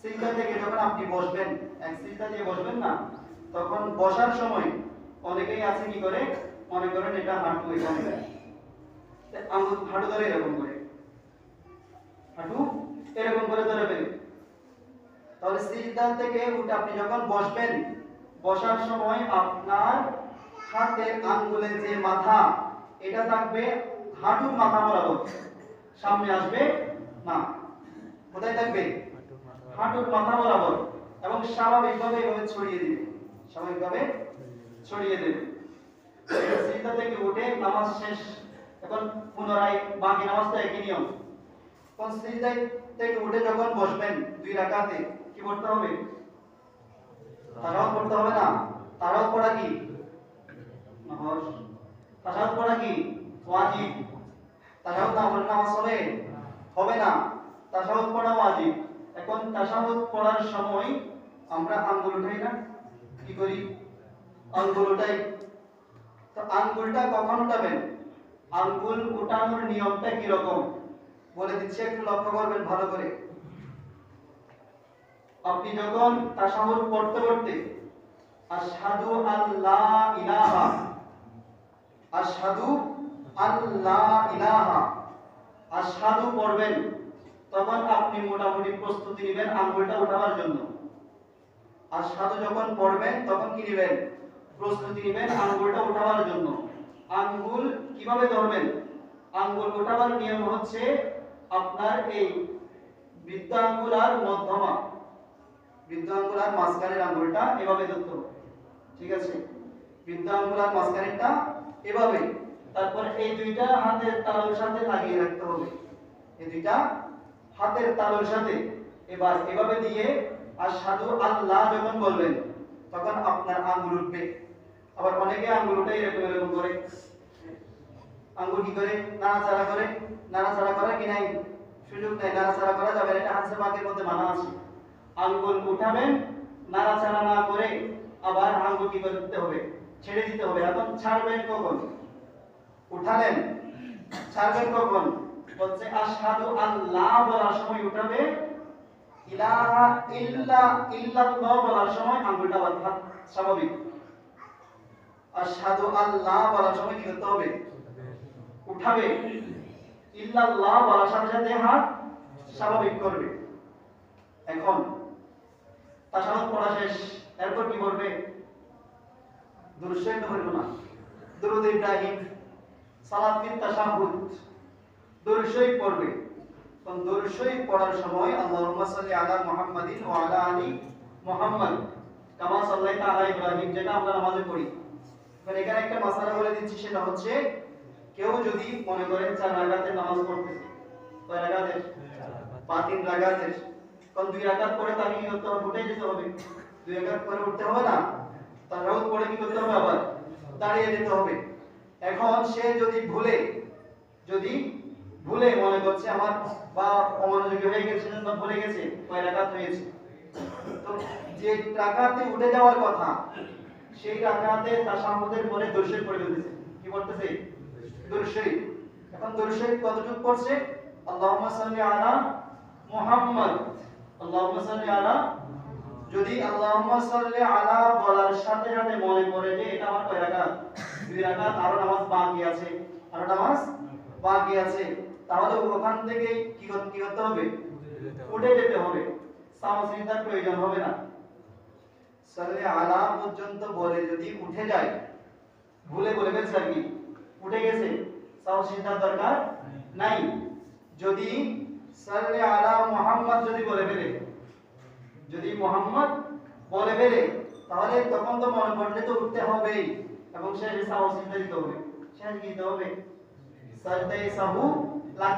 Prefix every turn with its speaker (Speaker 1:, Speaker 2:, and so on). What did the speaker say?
Speaker 1: সিজদা থেকে যখন আপনি বসবেন, এক দিয়ে বসবেন না, তখন বসার সময় অনেকেই আছে কি করে? মনে করেন এটা হাঁটু এখানে। আঙুল হাঁটু ধরে এরকম করে। হাঁটু এরকম করে তাহলে সিজদা থেকে উঠে আপনি যখন বসবেন, বসার সময় আপনার হাতের আঙ্গুলের যে মাথা, এটা থাকবে হাঁটুর মাথা বরাবর। সামনে আসবে না কোথায় থাকবে? হাঁটুর মাথা বরাবর এবং স্বাভাবিকভাবে এভাবে ছড়িয়ে দিবে। স্বাভাবিকভাবে ছড়িয়ে দেবে। সিজদা থেকে উঠে নামাজ শেষ। এখন পুনরায় বাকি নামাজটা একই নিয়ম। কোন সিজদা থেকে উঠে যখন বসবেন দুই রাকাতে, কি করতে হবে? তারাও করতে হবে না? তারাও পড়া কি? তারাও পড়া কি? ওয়াজিব। তারাও না নামাজ হবে হবে না। তাসাহুদ পড়া ওয়াজিব। এখন তাসাহুদ পড়ার সময় আমরা আঙ্গুল উঠাই না? কি করি? আঙ্গুল উঠাই। তো আঙ্গুলটা কখন উঠাবেন? আঙ্গুল উঠানোর নিয়মটা কি রকম? বলে দিচ্ছি, একটু লক্ষ্য করবেন ভালো করে। আপনি যখন তাসাহুদ পড়তে পড়তে, আশহাদু আল্লা ইলাহা, আশহাদু আল্লা ইলাহা, আশহাদু পড়বেন। তখন আপনি মোটামুটি প্রস্তুতি নেবেন আঙ্গুলটা উঠাবার জন্য। আশহাদু যখন পড়বেন, তখন কি নেবেন? প্রস্তুতি নেবেন আঙ্গুলটা উঠাবার জন্য। আঙ্গুল কীভাবে ধরবেন? আঙ্গুল ওঠাবার নিয়ম হচ্ছে আপনার এই বৃদ্ধ আঙ্গুল আর মধ্যমা। বৃদ্ধ আঙ্গুল আর মাঝখানের আঙ্গুলটা এভাবে ধরতে হবে। ঠিক আছে? বৃদ্ধ আঙ্গুল আর মাঝখানেরটা এভাবে। তারপর এই দুইটা হাতের তালুর সাথে লাগিয়ে রাখতে হবে। এই দুইটা হাতের তালুর সাথে। এবার এভাবে দিয়ে আর সাধু আল্লাহ যখন বলবেন, তখন আপনার আঙ্গুল উঠবে। আবার অনেকে আঙ্গুল উঠে এরকম এরকম করে। আঙ্গুল কি করে? নাড়াচাড়া করে। নাড়াচাড়া করা কি নাই? সুযোগ নেই। নাড়াচাড়া করা যাবে এটা হাসে পাকের মধ্যে মানা আছে। আঙ্গুল উঠাবেন, নাড়াচাড়া না করে আবার আঙ্গুল কি করতে হবে? ছেড়ে দিতে হবে। এখন ছাড়বেন কখন? উঠালেন। ছাড়বেন কখন? বলছে, আশহাদু আল্লাহ বলার সময় উঠাবে। ইলাহা ইল্লা ইল্লাল্লাহ বলার সময় আঙ্গুলটা বাঁধা, স্বাভাবিক। আশহাদু আল্লাহ বলার সময় কি করতে হবে? উঠাবে। ইল্লাল্লাহ বলার সাথে সাথে হাত স্বাভাবিক করবে। এখন তাসাহুদ পড়া শেষ, এরপর কি করবে দুরূদ শরীফ না। দুরূদ ইব্রাহিম, সালাত তাশাহুদ। দুরূদ পড়বে। তখন দুরূদ পড়ার সময় আল্লাহুম্মা সাল্লি আলা মুহাম্মাদিন ওয়া আলা আলি মুহাম্মাদ, কামা সাল্লাইতা আলা ইব্রাহিম, যেটা আমরা নামাজে পড়ি। এবার এখানে একটা মাসালা বলে দিচ্ছি, সেটা হচ্ছে, কেউ যদি মনে করেন চার রাকাতের নামাজ পড়তেছে, কয় রাকাতের? বা তিন রাকাতের। কারণ দুই রাকাত পরে তাকে কি করতে হবে? উঠে যেতে হবে। দুই রাকাত পরে উঠতে হবে না? তার রাউত পরে কি করতে হবে আবার? দাঁড়িয়ে যেতে হবে। এখন সে যদি ভুলে, যদি ভুলে মনে করছে আমার বা অমনোযোগী হয়ে গেছে বা ভুলে গেছে, কয় রাকাত হয়েছে। তো যে রাকাতে উঠে যাওয়ার কথা, সেই রাকাতে তাশাহুদের পরে দর্শন পড়ে ফেলতেছে। কি পড়তেছে? দর্শই এখন দর্শই কতটুকু পড়ছে? আল্লাহুম্মা সাল্লি আলা মুহাম্মদ। আল্লাহুম্মা সাল্লি আলা যদি আল্লাহুম্মা সাল্লি আলা বলার সাথে সাথে মনে পড়ে যে এটা আমার কয় রাকাত। দুই রাকাত আরও নামাজ বাকি আছে। আরও নামাজ বাকি আছে। তাহলে ওখান থেকে কি করতে হবে? উঠে যেতে হবে। সামসিদার প্রয়োজন হবে না। সাল্লি আলা পর্যন্ত বলে, যদি উঠে যায়, ভুলে বলে ফেলছে আর কি, উঠে গেছে সামসিদার দরকার নাই। যদি সাল্লি আলা মুহাম্মদ যদি বলে ফেলে, যদি মোহাম্মদ বলে ফেলে, তাহলে তখন তো মনে পড়লে তো উঠতে হবেই এবং শেষে সাহস দিতে হবে। শেষ দিতে হবে? সাজদায়ে সাহু lá